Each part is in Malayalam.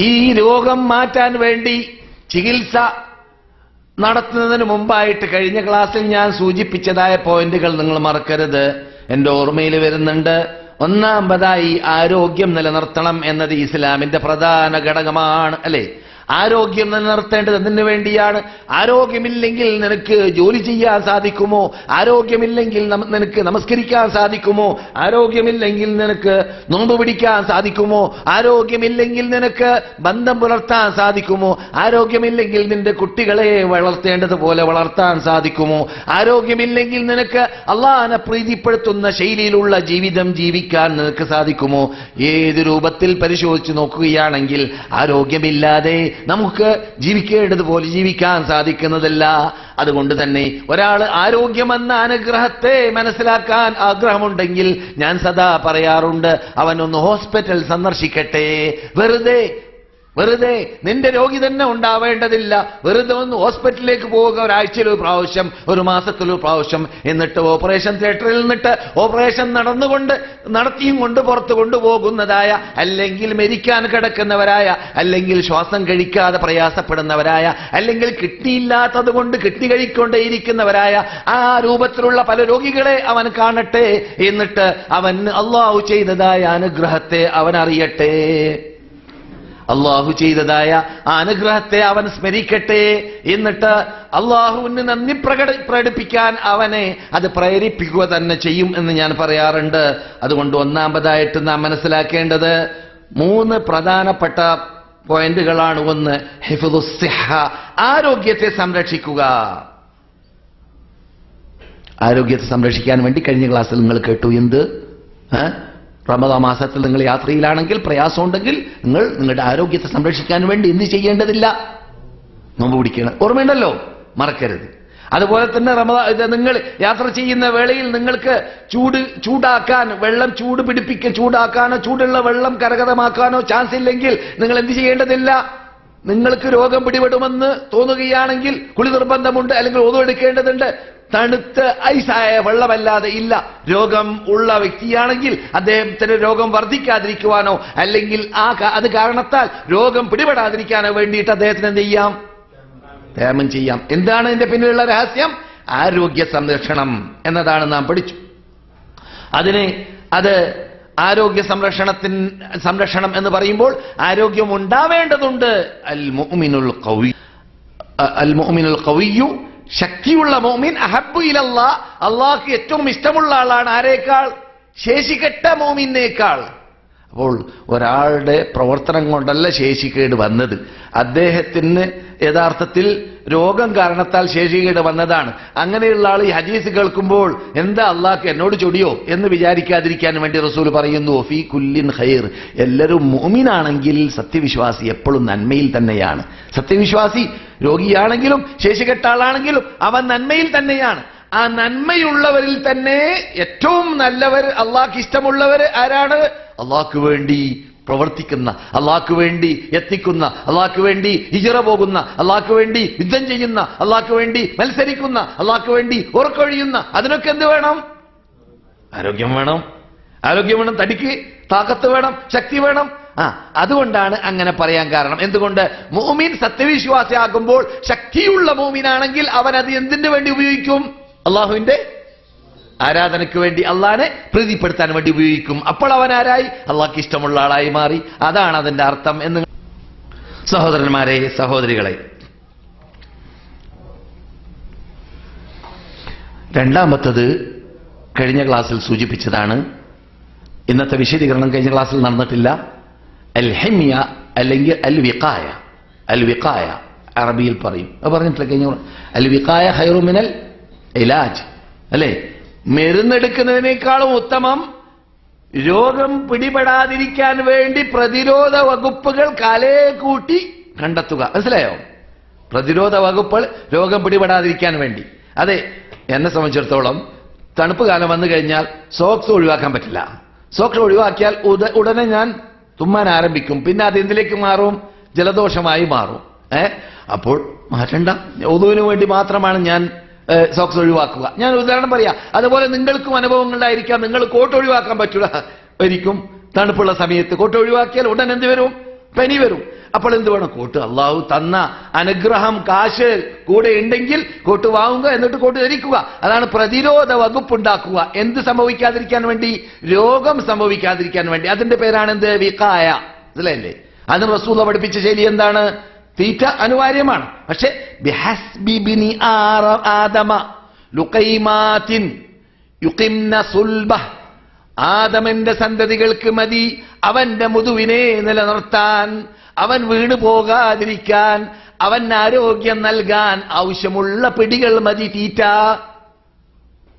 ഈ രോഗം മാറ്റാൻ വേണ്ടി ചികിത്സ നടത്തുന്നതിന് മുമ്പായിട്ട് കഴിഞ്ഞ ക്ലാസ്സിൽ ഞാൻ സൂചിപ്പിച്ചതായ പോയിന്റുകൾ നിങ്ങൾ മറക്കരുത്. എന്റെ ഓർമ്മയിൽ വരുന്നുണ്ട് ഒന്നാമതായി ആരോഗ്യം നിലനിർത്തണം എന്നത് ഇസ്ലാമിന്റെ പ്രധാന ഘടകമാണ് അല്ലെ? ആരോഗ്യം നിലനിർത്തേണ്ടത് എന്തിനു വേണ്ടിയാണ്? ആരോഗ്യമില്ലെങ്കിൽ നിനക്ക് ജോലി ചെയ്യാൻ സാധിക്കുമോ? ആരോഗ്യമില്ലെങ്കിൽ നിനക്ക് നമസ്കരിക്കാൻ സാധിക്കുമോ? ആരോഗ്യമില്ലെങ്കിൽ നിനക്ക് നോമ്പ് പിടിക്കാൻ സാധിക്കുമോ? ആരോഗ്യമില്ലെങ്കിൽ നിനക്ക് ബന്ധം പുലർത്താൻ സാധിക്കുമോ? ആരോഗ്യമില്ലെങ്കിൽ നിന്റെ കുട്ടികളെ വളർത്തേണ്ടതുപോലെ വളർത്താൻ സാധിക്കുമോ? ആരോഗ്യമില്ലെങ്കിൽ നിനക്ക് അള്ളാഹനെ പ്രീതിപ്പെടുത്തുന്ന ശൈലിയിലുള്ള ജീവിതം ജീവിക്കാൻ നിനക്ക് സാധിക്കുമോ? ഏത് രൂപത്തിൽ പരിശോധിച്ച് നോക്കുകയാണെങ്കിൽ ആരോഗ്യമില്ലാതെ നമുക്ക് ജീവിക്കേണ്ടതുപോലെ ജീവിക്കാൻ സാധിക്കുന്നതല്ല. അതുകൊണ്ട് തന്നെ ഒരാൾ ആരോഗ്യമെന്ന അനുഗ്രഹത്തെ മനസ്സിലാക്കാൻ ആഗ്രഹമുണ്ടെങ്കിൽ ഞാൻ സദാ പറയാറുണ്ട് അവനൊന്ന് ഹോസ്പിറ്റൽ സന്ദർശിക്കട്ടെ. വെറുതെ വെറുതെ നിന്റെ രോഗി തന്നെ ഉണ്ടാവേണ്ടതില്ല. വെറുതെ ഒന്ന് ഹോസ്പിറ്റലിലേക്ക് പോവുക ഒരാഴ്ചയിൽ ഒരു പ്രാവശ്യം ഒരു മാസത്തിൽ ഒരു പ്രാവശ്യം. എന്നിട്ട് ഓപ്പറേഷൻ തിയേറ്ററിൽ നിന്നിട്ട് ഓപ്പറേഷൻ നടന്നുകൊണ്ട് നടത്തിയും കൊണ്ട് പുറത്ത് കൊണ്ടുപോകുന്നതായ അല്ലെങ്കിൽ മരിക്കാൻ കിടക്കുന്നവരായ അല്ലെങ്കിൽ ശ്വാസം കഴിക്കാതെ പ്രയാസപ്പെടുന്നവരായ അല്ലെങ്കിൽ കിട്ടിയില്ലാത്തത് കൊണ്ട് കിട്ടി കഴിക്കൊണ്ടേയിരിക്കുന്നവരായ ആ രൂപത്തിലുള്ള പല രോഗികളെ അവൻ കാണട്ടെ. എന്നിട്ട് അവൻ അള്ളാഹു ചെയ്തതായ അനുഗ്രഹത്തെ അവൻ അറിയട്ടെ. അള്ളാഹു ചെയ്തതായ ആ അനുഗ്രഹത്തെ അവൻ സ്മരിക്കട്ടെ എന്നിട്ട് അള്ളാഹുവിന് നന്ദി പ്രകട പ്രകടിപ്പിക്കാൻ അവനെ അത് പ്രേരിപ്പിക്കുക തന്നെ ചെയ്യും എന്ന് ഞാൻ പറയാറുണ്ട്. അതുകൊണ്ട് ഒന്നാമതായിട്ട് നാം മനസ്സിലാക്കേണ്ടത് മൂന്ന് പ്രധാനപ്പെട്ട പോയിന്റുകളാണ്. ഒന്ന് ഹിഫുദുസിഹ ആരോഗ്യത്തെ സംരക്ഷിക്കുക. ആരോഗ്യത്തെ സംരക്ഷിക്കാൻ വേണ്ടി കഴിഞ്ഞ ക്ലാസ്സിൽ നിങ്ങൾ കേട്ടു എന്ത്? റമദാ മാസത്തിൽ നിങ്ങൾ യാത്രയിലാണെങ്കിൽ പ്രയാസമുണ്ടെങ്കിൽ നിങ്ങൾ നിങ്ങളുടെ ആരോഗ്യത്തെ സംരക്ഷിക്കാൻ വേണ്ടി എന്ത് ചെയ്യേണ്ടതില്ല? നോമ്പ് പിടിക്കണം. ഓർമ്മയുണ്ടല്ലോ? മറക്കരുത്. അതുപോലെ തന്നെ റമദ നിങ്ങൾ യാത്ര ചെയ്യുന്ന വേളയിൽ നിങ്ങൾക്ക് ചൂട് ചൂടാക്കാൻ വെള്ളം ചൂട് പിടിപ്പിക്ക ചൂടാക്കാനോ ചൂടുള്ള വെള്ളം കരകതമാക്കാനോ ചാൻസ് ഇല്ലെങ്കിൽ നിങ്ങൾ എന്ത് ചെയ്യേണ്ടതില്ല? നിങ്ങൾക്ക് രോഗം പിടിപെടുമെന്ന് തോന്നുകയാണെങ്കിൽ കുളി നിർബന്ധമുണ്ട് അല്ലെങ്കിൽ ഒതു എടുക്കേണ്ടതുണ്ട്. തണുത്ത് ഐസായ വെള്ളമല്ലാതെ ഇല്ല. രോഗം ഉള്ള വ്യക്തിയാണെങ്കിൽ അദ്ദേഹത്തിന് രോഗം വർദ്ധിക്കാതിരിക്കുവാനോ അല്ലെങ്കിൽ ആ അത് കാരണത്താൽ രോഗം പിടിപെടാതിരിക്കാനോ വേണ്ടിയിട്ട് അദ്ദേഹത്തിന് എന്ത് ചെയ്യാം? ധ്യാനം ചെയ്യാം. എന്താണ് ഇതിന്റെ പിന്നിലുള്ള രഹസ്യം? ആരോഗ്യ സംരക്ഷണം എന്നതാണ് നാം പഠിച്ചു. അതിന് അത് ആരോഗ്യ സംരക്ഷണത്തിൻ സംരക്ഷണം എന്ന് പറയുമ്പോൾ ആരോഗ്യം ഉണ്ടാവേണ്ടതുണ്ട്. അൽ മുഅ്മിനുൽ ഖവി അൽ മുഅ്മിനുൽ ഖവിയു ശക്തിയുള്ള മോമിൻ അഹബു ഇലല്ല. അള്ളാഹ്ക്ക് ഏറ്റവും ഇഷ്ടമുള്ള ആളാണ്. ആരേക്കാൾ ശേഷികെട്ട മോമിനേക്കാൾ. അപ്പോൾ ഒരാളുടെ പ്രവർത്തനം കൊണ്ടല്ല ശേഷിക്കേട് വന്നത്. അദ്ദേഹത്തിന് യഥാർത്ഥത്തിൽ രോഗം കാരണത്താൽ ശേഷിക്കേട് വന്നതാണ്. അങ്ങനെയുള്ള ആൾ ഈ ഹദീസ് കേൾക്കുമ്പോൾ എന്താ അള്ളാഹ് എന്നോട് ചൊടിയോ എന്ന് വിചാരിക്കാതിരിക്കാൻ വേണ്ടി റസൂൽ പറയുന്നു ഫീ കുല്ലിൻ ഖൈർ. എല്ലാവരും മോമിനാണെങ്കിൽ സത്യവിശ്വാസി എപ്പോഴും നന്മയിൽ തന്നെയാണ്. സത്യവിശ്വാസി രോഗിയാണെങ്കിലും ശേഷികെട്ട ആളാണെങ്കിലും അവൻ നന്മയിൽ തന്നെയാണ്. ആ നന്മയുള്ളവരിൽ തന്നെ ഏറ്റവും നല്ലവർ അള്ളാഹ്ക്ക് ഇഷ്ടമുള്ളവർ ആരാണ്? അള്ളാഹ്ക്ക് വേണ്ടി പ്രവർത്തിക്കുന്ന അള്ളാഹ്ക്ക് വേണ്ടി എത്തിക്കുന്ന അള്ളാഹ്ക്ക് വേണ്ടി ഹിജറ പോകുന്ന അള്ളാഹ്ക്ക് വേണ്ടി യുദ്ധം ചെയ്യുന്ന അള്ളാഹ്ക്ക് വേണ്ടി മത്സരിക്കുന്ന അള്ളാഹ്ക്ക് വേണ്ടി ഉറക്കൊഴിയുന്ന അതിനൊക്കെ എന്ത് വേണം? ആരോഗ്യം വേണം. ആരോഗ്യം വേണം തടിക്ക് താക്കത്ത് വേണം ശക്തി വേണം. ആ അതുകൊണ്ടാണ് അങ്ങനെ പറയാൻ കാരണം. എന്തുകൊണ്ട്? മോമിൻ സത്യവിശ്വാസിയാകുമ്പോൾ ശക്തിയുള്ള മോമിനാണെങ്കിൽ അവൻ അത് എന്തിനു വേണ്ടി ഉപയോഗിക്കും? അള്ളാഹുവിന്റെ ആരാധനയ്ക്ക് വേണ്ടി അള്ളാനെ പ്രീതിപ്പെടുത്താൻ വേണ്ടി ഉപയോഗിക്കും. അപ്പോൾ അവൻ ആരായി? അള്ളാഹ്ക്ക് ഇഷ്ടമുള്ള ആളായി മാറി. അതാണ് അതിന്റെ അർത്ഥം എന്ന് സഹോദരന്മാരെ സഹോദരികളെ. രണ്ടാമത്തത് കഴിഞ്ഞ ക്ലാസ്സിൽ സൂചിപ്പിച്ചതാണ്. ഇന്നത്തെ വിശദീകരണം കഴിഞ്ഞ ക്ലാസ്സിൽ നടന്നിട്ടില്ല. അൽ ഹെമിയ അല്ലെങ്കിൽ അൽ വിക്കായ അൽ വിക്കായ അറബിയിൽ പറയും. അത് പറഞ്ഞിട്ടില്ല കഴിഞ്ഞ അൽ വിക്കായ ഹൈറുമിനൽ ഇലാജ്. അല്ലേ? മരുന്നെടുക്കുന്നതിനേക്കാളും ഉത്തമം രോഗം പിടിപെടാതിരിക്കാൻ വേണ്ടി പ്രതിരോധ വകുപ്പുകൾ കാലേ കൂട്ടി കണ്ടെത്തുക. മനസ്സിലായോ? പ്രതിരോധ വകുപ്പുകൾ രോഗം പിടിപെടാതിരിക്കാൻ വേണ്ടി. അതെ എന്നെ സംബന്ധിച്ചിടത്തോളം തണുപ്പ് കാലം വന്നു കഴിഞ്ഞാൽ സോക്സ് ഒഴിവാക്കാൻ പറ്റില്ല. സോക്സ് ഒഴിവാക്കിയാൽ ഉടനെ ഞാൻ തുമ്മാൻ ആരംഭിക്കും. പിന്നെ അത് എന്തിലേക്ക് മാറും? ജലദോഷമായി മാറും. ഏ? അപ്പോൾ മാറ്റണ്ട. ഒതുവിന് വേണ്ടി മാത്രമാണ് ഞാൻ സോക്സ് ഒഴിവാക്കുക. ഞാൻ ഉദാഹരണം പറയാം. അതുപോലെ നിങ്ങൾക്കും അനുഭവങ്ങളുണ്ടായിരിക്കാം നിങ്ങൾ കോട്ട് ഒഴിവാക്കാൻ പറ്റൂല. ഒരിക്കും തണുപ്പുള്ള സമയത്ത് കോട്ട് ഒഴിവാക്കിയാൽ ഉടൻ എന്ത് വരും? പനി വരും. അപ്പോൾ എന്ത് വേണം? കോട്ട് അള്ളാഹു തന്ന അനുഗ്രഹം കാശ് കൂടെ ഉണ്ടെങ്കിൽ കോട്ട് വാങ്ങുക എന്നിട്ട് കോട്ട് ധരിക്കുക. അതാണ് പ്രതിരോധ വകുപ്പ് ഉണ്ടാക്കുക. എന്ത് സംഭവിക്കാതിരിക്കാൻ വേണ്ടി? രോഗം സംഭവിക്കാതിരിക്കാൻ വേണ്ടി. അതിന്റെ പേരാണ് എന്ത് വിക്കായ മനസ്സിലായില്ലേ? അതിന് റസൂല പഠിപ്പിച്ച ശൈലി എന്താണ്? തീറ്റ അനിവാര്യമാണ്. പക്ഷെ ബിഹസ്ബി ബിനി ആറ- ആദമ ലുഖൈമാത്തിൻ صلبه. സുൽബഹ് ആദമന്റെ സന്തതികൾക്ക് മതി. അവന്റെ മുതുവിനെ നിലനിർത്താൻ അവൻ വീണു പോകാതിരിക്കാൻ അവൻ ആരോഗ്യം നൽകാൻ ആവശ്യമുള്ള പിടികൾ മതി തീറ്റ.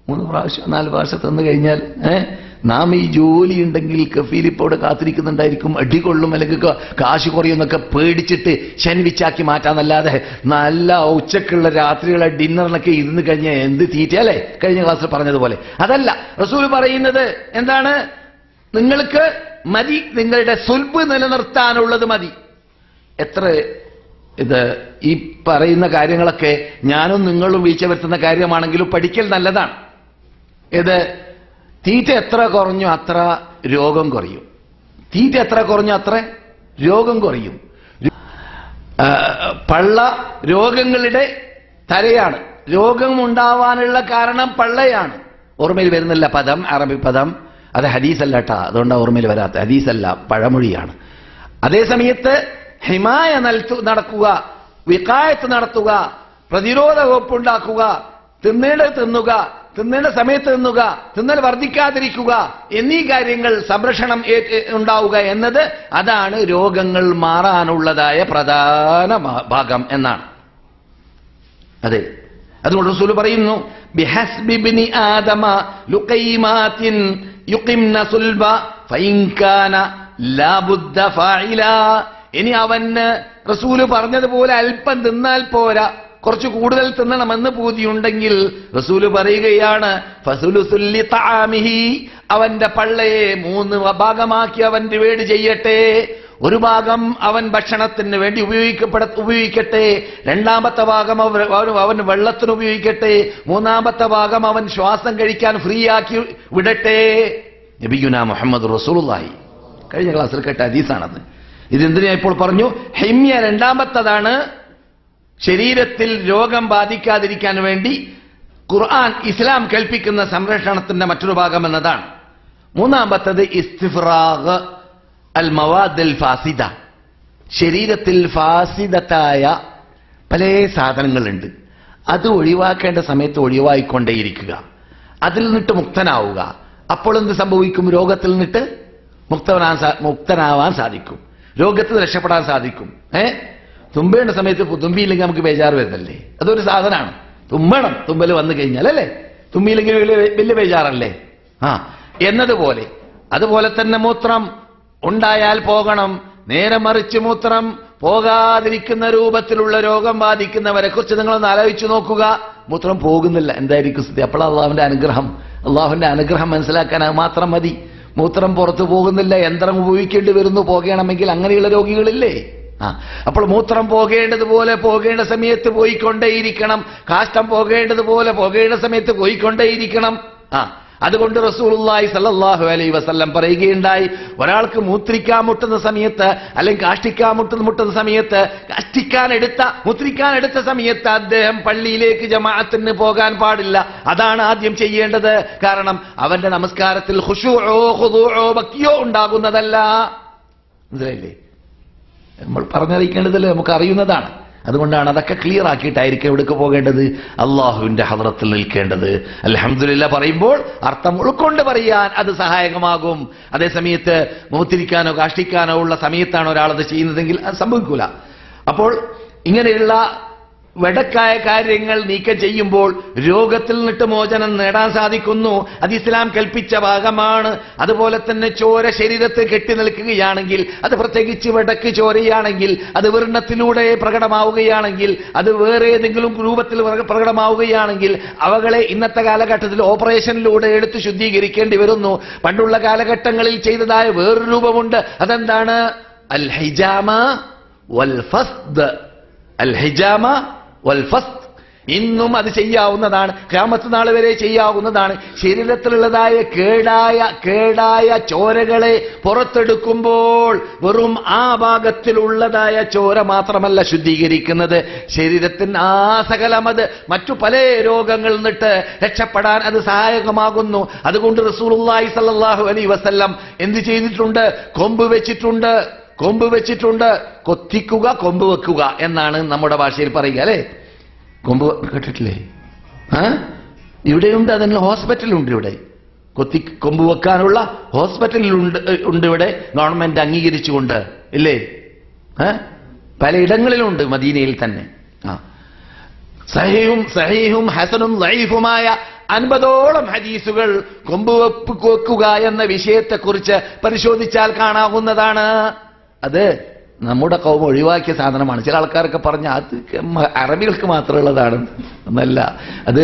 മൂന്ന് പ്രാവശ്യം നാല് പ്രാവശ്യം തന്നു കഴിഞ്ഞാൽ ഏ? നാം ഈ ജോലി ഉണ്ടെങ്കിൽ ഇവിടെ കാത്തിരിക്കുന്നുണ്ടായിരിക്കും. അടികൊള്ളും അല്ലെങ്കിൽ കാശ് കുറയുമെന്നൊക്കെ പേടിച്ചിട്ട് ശനിവിച്ചാക്കി മാറ്റാന്നല്ലാതെ നല്ല ഉച്ചക്കുള്ള രാത്രികളെ ഡിന്നറിനൊക്കെ ഇരുന്ന് കഴിഞ്ഞാൽ എന്ത് തീറ്റ അല്ലേ? കഴിഞ്ഞ ക്ലാസ്സിൽ പറഞ്ഞതുപോലെ. അതല്ല റസൂൽ പറയുന്നത് എന്താണ്? നിങ്ങൾക്ക് മതി നിങ്ങളുടെ സ്വൽപ്പ് നിലനിർത്താനുള്ളത് മതി. എത്ര ഇത് ഈ പറയുന്ന കാര്യങ്ങളൊക്കെ ഞാനും നിങ്ങളും വീഴ്ച വരുത്തുന്ന കാര്യമാണെങ്കിലും പഠിക്കൽ നല്ലതാണ്. ഇത് തീറ്റ എത്ര കുറഞ്ഞു അത്ര രോഗം കുറയും. തീറ്റ എത്ര കുറഞ്ഞു അത്ര രോഗം കുറയും. പള്ള രോഗങ്ങളുടെ തലയാണ്. രോഗം ഉണ്ടാവാനുള്ള കാരണം പള്ളയാണ്. ഓർമ്മയിൽ വരുന്നില്ല പദം അറബി പദം. അത് ഹദീസല്ല കേട്ടാ അതുകൊണ്ടാണ് ഓർമ്മയിൽ വരാത്ത. ഹദീസല്ല പഴമൊഴിയാണ്. അതേ ഹിമായ നൽത്തു നടക്കുക വിക്കായത്ത് നടത്തുക പ്രതിരോധ വകുപ്പുണ്ടാക്കുക തിന്നേണ്ടത് തിന്നുക തിന്നേണ്ട സമയത്ത് തിന്നുക തിന്നൽ വർദ്ധിക്കാതിരിക്കുക എന്നീ കാര്യങ്ങൾ സംരക്ഷണം ഉണ്ടാവുക എന്നത് അതാണ് രോഗങ്ങൾ മാറാനുള്ളതായ പ്രധാന ഭാഗം എന്നാണ്. അതെ. അതുകൊണ്ട് റസൂൽ പറയുന്നു ബിഹസ്ബിബിനി ആദമ ലുഖൈമാത്തിൻ യുഖിംന സുൽബ ഫൈൻകാന ലാബുദ്ധ ഇനി അവന് റസൂൽ പറഞ്ഞതുപോലെ അല്പം തിന്നാൽ പോരാ. കുറച്ച് കൂടുതൽ തിന്നണമെന്ന് പൂതിയുണ്ടെങ്കിൽ റസൂൽ പറയുകയാണ് അവന്റെ പള്ളയെ മൂന്ന് ഭാഗമാക്കി അവൻ ഡിവൈഡ് ചെയ്യട്ടെ. ഒരു ഭാഗം അവൻ ഭക്ഷണത്തിന് വേണ്ടി ഉപയോഗിക്കപ്പെട ഉപയോഗിക്കട്ടെ. രണ്ടാമത്തെ ഭാഗം അവൻ അവൻ വെള്ളത്തിന് ഉപയോഗിക്കട്ടെ. മൂന്നാമത്തെ ഭാഗം അവൻ ശ്വാസം കഴിക്കാൻ ഫ്രീ ആക്കി വിടട്ടെ. നബിഗുന മുഹമ്മദ് റസൂലുള്ളാഹി. കഴിഞ്ഞ ക്ലാസ്സിൽ കേട്ട ഹദീസാണത്. ഇതെന്തിനാ ഇപ്പോൾ പറഞ്ഞു? ഹെമ്യ രണ്ടാമത്തതാണ് ശരീരത്തിൽ രോഗം ബാധിക്കാതിരിക്കാൻ വേണ്ടി ഖുർആൻ ഇസ്ലാം കേൾപ്പിക്കുന്ന സംരക്ഷണത്തിന്റെ മറ്റൊരു ഭാഗം എന്നതാണ്. മൂന്നാമത്തത് ഇസ്തിഫ്രാഗ് അൽ മവാദൽ ഫാസിദ. ശരീരത്തിൽ ഫാസിദത്തായ പല സാധനങ്ങളുണ്ട്. അത് ഒഴിവാക്കേണ്ട സമയത്ത് ഒഴിവായിക്കൊണ്ടേയിരിക്കുക. അതിൽ നിന്നിട്ട് മുക്തനാവുക. അപ്പോൾ എന്ത് സംഭവിക്കും? രോഗത്തിൽ നിന്നിട്ട് മുക്തനാവാൻ സാധിക്കും. രോഗത്തിൽ രക്ഷപ്പെടാൻ സാധിക്കും. ഏ? തുമ്പേണ്ട സമയത്ത് തുമ്പിയില്ലെങ്കിൽ നമുക്ക് ബേജാറ് വരുന്നല്ലേ അതൊരു സാധനമാണ്. തുമ്പണം തുമ്പൽ വന്നു കഴിഞ്ഞാൽ അല്ലേ? തുമ്പിയില്ലെങ്കിൽ വലിയ ബേജാറല്ലേ? ആ എന്നതുപോലെ. അതുപോലെ തന്നെ മൂത്രം ഉണ്ടായാൽ പോകണം. നേരെ മറിച്ച് മൂത്രം പോകാതിരിക്കുന്ന രൂപത്തിലുള്ള രോഗം ബാധിക്കുന്നവരെ കുറിച്ച് നിങ്ങളൊന്ന് ആലോചിച്ചു നോക്കുക. മൂത്രം പോകുന്നില്ല. എന്തായിരിക്കും സ്ഥിതി? അപ്പോൾ അള്ളാഹുവിന്റെ അനുഗ്രഹം. അള്ളാഹുവിന്റെ അനുഗ്രഹം മനസ്സിലാക്കാൻ അത് മാത്രം മതി. മൂത്രം പുറത്തു പോകുന്നില്ല. യന്ത്രം ഉപയോഗിക്കേണ്ടി വരുന്നു. പോകണമെങ്കിൽ അങ്ങനെയുള്ള രോഗികളില്ലേ? ആ. അപ്പോൾ മൂത്രം പോകേണ്ടതുപോലെ പോകേണ്ട സമയത്ത് പോയിക്കൊണ്ടേയിരിക്കണം. കാഷ്ടം പോകേണ്ടതുപോലെ പോകേണ്ട സമയത്ത് പോയിക്കൊണ്ടേയിരിക്കണം. ആ. അതുകൊണ്ട് റസൂലുള്ളാഹി സല്ലല്ലാഹു അലൈഹി വസല്ലം പറയുകയുണ്ടായി ഒരാൾക്ക് മൂത്രിക്കാൻ മുട്ടുന്ന സമയത്ത് അല്ലെങ്കിൽ കാഷ്ടിക്കാൻ മുട്ടുന്ന മുട്ടുന്ന സമയത്ത് കാഷ്ടിക്കാൻ എടുത്ത മൂത്രിക്കാൻ എടുത്ത സമയത്ത് അദ്ദേഹം പള്ളിയിലേക്ക് ജമാഅത്തിന് പോകാൻ പാടില്ല. അതാണ് ആദ്യം ചെയ്യേണ്ടത്. കാരണം അവന്റെ നമസ്കാരത്തിൽ ഭക്തിയോ ഉണ്ടാകുന്നതല്ല. മനസ്സിലായില്ലേ? നമ്മൾ പറഞ്ഞറിയിക്കേണ്ടതില്ല? നമുക്ക് അറിയുന്നതാണ്. അതുകൊണ്ടാണ് അതൊക്കെ ക്ലിയർ ആക്കിയിട്ടായിരിക്കും എവിടേക്ക് പോകേണ്ടത്? അള്ളാഹുവിന്റെ ഹദ്രത്തിൽ നിൽക്കേണ്ടത്. അലഹമില്ല പറയുമ്പോൾ അർത്ഥം ഉൾക്കൊണ്ട് പറയാൻ അത് സഹായകമാകും. അതേസമയത്ത് മൂത്തിരിക്കാനോ കാഷ്ടിക്കാനോ ഉള്ള സമയത്താണ് ഒരാളത് ചെയ്യുന്നതെങ്കിൽ അത് സംഭവിക്കൂല. അപ്പോൾ ഇങ്ങനെയുള്ള വെടക്കായ കാര്യങ്ങൾ നീക്കം ചെയ്യുമ്പോൾ രോഗത്തിൽ നിന്നിട്ട് മോചനം നേടാൻ സാധിക്കുന്നു. അത് ഇസ്ലാം കൽപ്പിച്ച ഭാഗമാണ്. അതുപോലെ തന്നെ ചോര ശരീരത്തിൽ കെട്ടി നിൽക്കുകയാണെങ്കിൽ അത് പ്രത്യേകിച്ച് വെടക്ക് ചോരയാണെങ്കിൽ അത് വർണത്തിലൂടെ പ്രകടമാവുകയാണെങ്കിൽ അത് വേറെ ഏതെങ്കിലും രൂപത്തിൽ പ്രക- പ്രകടമാവുകയാണെങ്കിൽ അവകളെ ഇന്നത്തെ കാലഘട്ടത്തിൽ ഓപ്പറേഷനിലൂടെ എടുത്ത് ശുദ്ധീകരിക്കേണ്ടി വരുന്നു. പണ്ടുള്ള കാലഘട്ടങ്ങളിൽ ചെയ്തതായ വേറൊരു രൂപമുണ്ട്. അതെന്താണ്? അൽ ഹൈജാമ വൽ ഫസ്ദ് അൽ ഇന്നും അത് ചെയ്യാവുന്നതാണ്. ക്യാമത്ത് നാൾ വരെ ചെയ്യാവുന്നതാണ്. ശരീരത്തിലുള്ളതായ കേടായ കേടായ ചോരകളെ പുറത്തെടുക്കുമ്പോൾ വെറും ആ ഭാഗത്തിലുള്ളതായ ചോര മാത്രമല്ല ശുദ്ധീകരിക്കുന്നത്. ശരീരത്തിന് ആ സകലം അത് മറ്റു പല രോഗങ്ങളിൽ നിന്നിട്ട് രക്ഷപ്പെടാൻ അത് സഹായകമാകുന്നു. അതുകൊണ്ട് റസൂലുള്ളാഹി സല്ലല്ലാഹു അലൈഹി വസല്ലം എന്ത് ചെയ്തിട്ടുണ്ട്? കൊമ്പ് വെച്ചിട്ടുണ്ട്. കൊമ്പ് വെച്ചിട്ടുണ്ട് കൊത്തിക്കുക കൊമ്പ് വെക്കുക എന്നാണ് നമ്മുടെ ഭാഷയിൽ പറയുക അല്ലേ? കൊമ്പ് കേട്ടിട്ടില്ലേ? ആ? ഇവിടെയുണ്ട് അതിന് ഹോസ്പിറ്റലുണ്ട് ഇവിടെ. കൊത്തി കൊമ്പ് വെക്കാനുള്ള ഹോസ്പിറ്റലുണ്ട് ഉണ്ട് ഇവിടെ ഗവൺമെന്റ് അംഗീകരിച്ചുകൊണ്ട് ഇല്ലേ? പലയിടങ്ങളിലുണ്ട് മദീനയിൽ തന്നെ. ആ. സഹീഹും സഹീഹും ഹസനും ലൈഫുമായ അൻപതോളം ഹദീസുകൾ കൊമ്പുവെപ്പ് കൊക്കുക എന്ന വിഷയത്തെക്കുറിച്ച് പരിശോധിച്ചാൽ കാണാവുന്നതാണ്. അത് നമ്മുടെ കൗമ ഒഴിവാക്കിയ സാധനമാണ്. ചില ആൾക്കാരൊക്കെ പറഞ്ഞ അത് അറബികൾക്ക് മാത്രമുള്ളതാണ് എന്നല്ല. അത്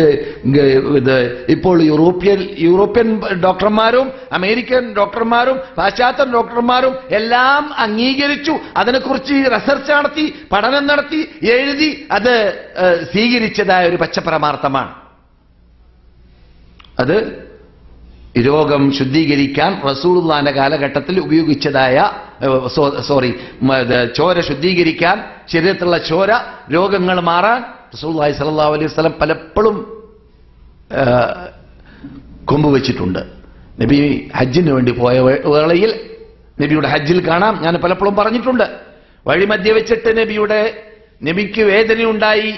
ഇത് ഇപ്പോൾ യൂറോപ്യൻ യൂറോപ്യൻ ഡോക്ടർമാരും അമേരിക്കൻ ഡോക്ടർമാരും പാശ്ചാത്യ ഡോക്ടർമാരും എല്ലാം അംഗീകരിച്ചു. അതിനെക്കുറിച്ച് റിസർച്ച് നടത്തി പഠനം നടത്തി എഴുതി അത് സ്വീകരിച്ചതായ ഒരു പച്ചപരമാർത്ഥമാണ് അത് രോഗം ശുദ്ധീകരിക്കാൻ റസൂലുള്ളാന്റെ കാലഘട്ടത്തിൽ ഉപയോഗിച്ചതായ സോറി ചോര ശുദ്ധീകരിക്കാൻ ശരീരത്തിലുള്ള ചോര രോഗങ്ങൾ മാറാൻ റസൂലുള്ളാഹി സല്ലാ അലൈഹി സ്വലം പലപ്പോഴും കൊമ്പ് വെച്ചിട്ടുണ്ട്. നബി ഹജ്ജിന് വേണ്ടി പോയ വേളയിൽ നബിയുടെ ഹജ്ജിൽ കാണാം. ഞാൻ പലപ്പോഴും പറഞ്ഞിട്ടുണ്ട്. വഴിമധ്യ വെച്ചിട്ട് നബിയുടെ നബിക്ക് വേദനയുണ്ടായി.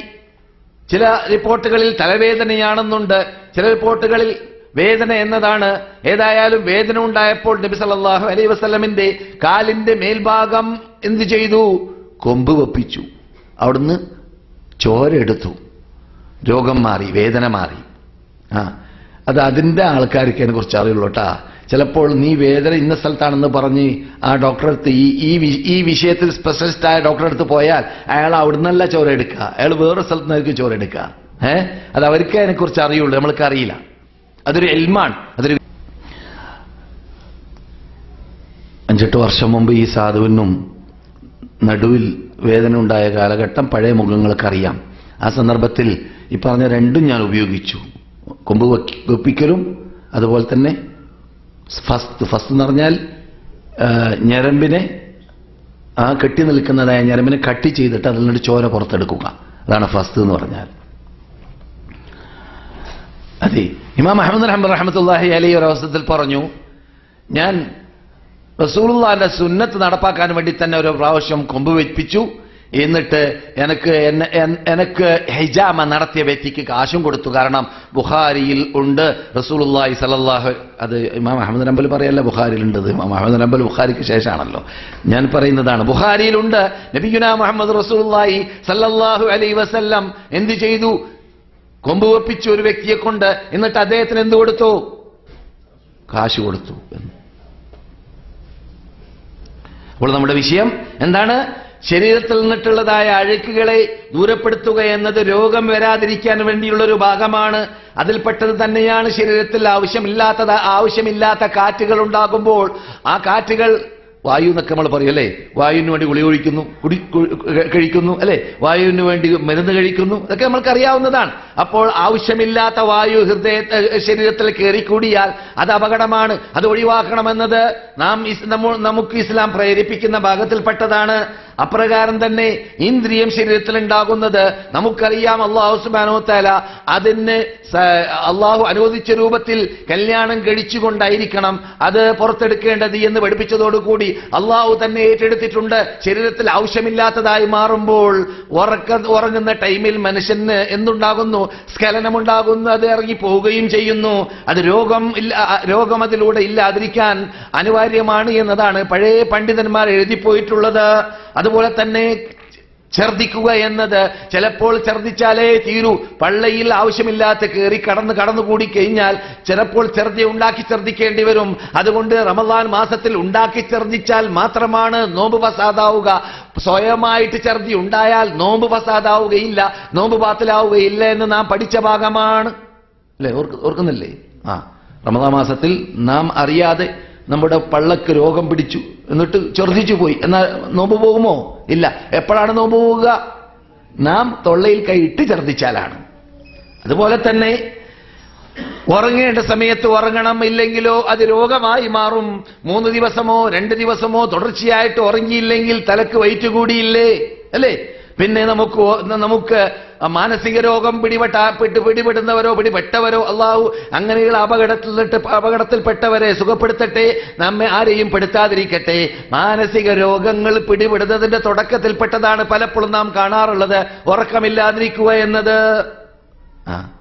ചില റിപ്പോർട്ടുകളിൽ തലവേദനയാണെന്നുണ്ട്. ചില റിപ്പോർട്ടുകളിൽ വേദന എന്നതാണ്. ഏതായാലും വേദന ഉണ്ടായപ്പോൾ നബി സല്ലല്ലാഹു അലൈഹി വസ്ലമിന്റെ കാലിന്റെ മേൽഭാഗം എന്ത് ചെയ്തു? കൊമ്പ് വെപ്പിച്ചു. അവിടുന്ന് ചോര എടുത്തു. രോഗം മാറി വേദന മാറി. ആ അത് അതിന്റെ ആൾക്കാർക്ക് അതിനെ കുറിച്ച് അറിയുള്ളൂ കേട്ടാ ചിലപ്പോൾ നീ വേദന ഇന്ന സ്ഥലത്താണെന്ന് പറഞ്ഞ് ആ ഡോക്ടറെ അടുത്ത് ഈ ഈ ഈ വിഷയത്തിൽ സ്പെഷ്യലിസ്റ്റ് ആയ ഡോക്ടറെ അടുത്ത് പോയാൽ അയാൾ അവിടുന്നല്ല ചോര എടുക്കുക. അയാൾ വേറെ സ്ഥലത്തുനിന്നായിരിക്കും ചോര എടുക്കുക. ഏഹ് അത് അവർക്ക് അതിനെക്കുറിച്ച് അറിയുള്ളൂ. നമ്മൾക്ക് അറിയില്ല. അതൊരു എൽമാണ് അതൊരു അഞ്ചെട്ട് വർഷം മുമ്പ് ഈ സാധുവിനും നടുവിൽ വേദന ഉണ്ടായ കാലഘട്ടം പഴയ മുഖങ്ങൾക്കറിയാം. ആ സന്ദർഭത്തിൽ ഈ പറഞ്ഞ രണ്ടും ഞാൻ ഉപയോഗിച്ചു. കൊമ്പ് വെപ്പിക്കലും അതുപോലെ തന്നെ ഫസ്റ്റ് ഫസ്റ്റ് എന്ന് പറഞ്ഞാൽ ഞരമ്പിനെ ആ കെട്ടി നിൽക്കുന്നതായ ഞരമ്പിനെ കട്ടി ചെയ്തിട്ട് അതിൽ നിന്ന് ചോര പുറത്തെടുക്കുക. അതാണ് ഫസ്റ്റ് എന്ന് പറഞ്ഞാൽ. അതെ. ഇമാം അഹമ്മദ് റഹ്മദ് റഹമത്തല്ലാഹി അലി ഒരു അവസരത്തിൽ പറഞ്ഞു ഞാൻ റസൂലുള്ളാന്റെ സുന്നത്ത് നടപ്പാക്കാൻ വേണ്ടി തന്നെ ഒരു പ്രാവശ്യം കൊമ്പ് വെപ്പിച്ചു. എന്നിട്ട് എനിക്ക് എനിക്ക് ഹിജാമ നടത്തിയ വ്യക്തിക്ക് കാശും കൊടുത്തു. കാരണം ബുഹാരിയിൽ ഉണ്ട് റസൂലുള്ളാഹി സലല്ലാഹു അത് ഇമാം അഹമ്മദ് നമ്പൽ പറയല്ല ഉണ്ട് ഇമാം അഹമ്മദ് നമ്പൽ ബുഹാരിക്ക് ശേഷമാണല്ലോ. ഞാൻ പറയുന്നതാണ് ബുഹാരിയിലുണ്ട് നബിയുന മുഹമ്മദ് റസൂലുള്ളാഹി സല്ലല്ലാഹു അലൈ വസല്ലം എന്ത് ചെയ്തു? കൊമ്പ് വെപ്പിച്ച ഒരു വ്യക്തിയെ കൊണ്ട് എന്നിട്ട് അദ്ദേഹത്തിന് എന്ത് കൊടുത്തു? കാശ് കൊടുത്തു എന്ന്. അപ്പോൾ നമ്മുടെ വിഷയം എന്താണ്? ശരീരത്തിൽ നിന്നിട്ടുള്ളതായ അഴുക്കുകളെ ദൂരപ്പെടുത്തുക എന്നത് രോഗം വരാതിരിക്കാൻ വേണ്ടിയുള്ളൊരു ഭാഗമാണ്. അതിൽപ്പെട്ടത് തന്നെയാണ് ശരീരത്തിൽ ആവശ്യമില്ലാത്തത് ആവശ്യമില്ലാത്ത കാറ്റുകൾ ഉണ്ടാകുമ്പോൾ ആ കാറ്റുകൾ വായു എന്നൊക്കെ നമ്മൾ പറയും അല്ലേ? വായുവിന് വേണ്ടി ഗുളി ഒഴിക്കുന്നു കുടി കഴിക്കുന്നു അല്ലെ? വായുവിന് വേണ്ടി മരുന്ന് കഴിക്കുന്നു ഇതൊക്കെ നമ്മൾക്ക് അറിയാവുന്നതാണ്. അപ്പോൾ ആവശ്യമില്ലാത്ത വായു ഹൃദയ ശരീരത്തിൽ കയറിക്കൂടിയാൽ അത് അപകടമാണ്. അത് ഒഴിവാക്കണമെന്നത് നാം നമുക്ക് ഇസ്ലാം പ്രേരിപ്പിക്കുന്ന ഭാഗത്തിൽപ്പെട്ടതാണ്. അപ്രകാരം തന്നെ ഇന്ദ്രിയം ശരീരത്തിൽ ഉണ്ടാകുന്നത് നമുക്കറിയാം അള്ളാഹു സുബാനോ തല അതിന് അള്ളാഹു അനുവദിച്ച രൂപത്തിൽ കല്യാണം കഴിച്ചുകൊണ്ടായിരിക്കണം അത് പുറത്തെടുക്കേണ്ടത് എന്ന് പഠിപ്പിച്ചതോടുകൂടി അള്ളാഹു തന്നെ ഏറ്റെടുത്തിട്ടുണ്ട്. ശരീരത്തിൽ ആവശ്യമില്ലാത്തതായി മാറുമ്പോൾ ഉറക്ക ഉറങ്ങുന്ന ടൈമിൽ മനുഷ്യന് എന്തുണ്ടാകുന്നു? സ്ഖലനമുണ്ടാകുന്നു അത് ഇറങ്ങി പോവുകയും ചെയ്യുന്നു. അത് രോഗം ഇല്ല രോഗം അതിലൂടെ ഇല്ലാതിരിക്കാൻ അനിവാര്യമാണ് എന്നതാണ് പഴയ പണ്ഡിതന്മാർ എഴുതിപ്പോയിട്ടുള്ളത്. അതുപോലെ തന്നെ ഛർദിക്കുക എന്നത് ചിലപ്പോൾ ഛർദിച്ചാലേ തീരൂ. പള്ളയിൽ ആവശ്യമില്ലാത്ത കയറി കടന്ന് കടന്നുകൂടി കഴിഞ്ഞാൽ ചിലപ്പോൾ ഛർദി ഉണ്ടാക്കി ഛർദിക്കേണ്ടി വരും. അതുകൊണ്ട് റമദാൻ മാസത്തിൽ ഉണ്ടാക്കി ഛർദിച്ചാൽ മാത്രമാണ് നോമ്പ് വസാദാവുക സ്വയമായിട്ട് ഛർദി ഉണ്ടായാൽ നോമ്പ് വസാദാവുകയില്ല നോമ്പ് പാത്തിലാവുകയില്ല എന്ന് നാം പഠിച്ച ഭാഗമാണ്. അല്ലേ? ഓർക്കുന്നില്ലേ? ആ. റമദാൻ മാസത്തിൽ നാം അറിയാതെ നമ്മുടെ പള്ളക്ക് രോഗം പിടിച്ചു എന്നിട്ട് ഛർദ്ദിച്ചു പോയി. എന്നാൽ നോമ്പ് പോകുമോ? ഇല്ല. എപ്പോഴാണ് നോമ്പ് പോവുക നാം തൊള്ളയിൽ കൈയിട്ട് ഛർദ്ദിച്ചാലാണ്. അതുപോലെ തന്നെ ഉറങ്ങേണ്ട സമയത്ത് ഉറങ്ങണം ഇല്ലെങ്കിലോ അത് രോഗമായി മാറും. മൂന്ന് ദിവസമോ രണ്ട് ദിവസമോ തുടർച്ചയായിട്ട് ഉറങ്ങിയില്ലെങ്കിൽ തലക്ക് വയറ്റ് കൂടിയില്ലേ? അല്ലേ? പിന്നെ നമുക്ക് നമുക്ക് മാനസിക രോഗം പിടിപെട്ട പെട്ട് പിടിപെടുന്നവരോ പിടിപെട്ടവരോ അള്ളാഹു അങ്ങനെയുള്ള അപകടത്തിലിട്ട് അപകടത്തിൽപ്പെട്ടവരെ സുഖപ്പെടുത്തട്ടെ. നമ്മെ ആരെയും പെടുത്താതിരിക്കട്ടെ. മാനസിക രോഗങ്ങൾ പിടിപെടുന്നതിന്റെ തുടക്കത്തിൽപ്പെട്ടതാണ് പലപ്പോഴും നാം കാണാറുള്ളത്. ഉറക്കമില്ലാതിരിക്കുക എന്നത്. ആ.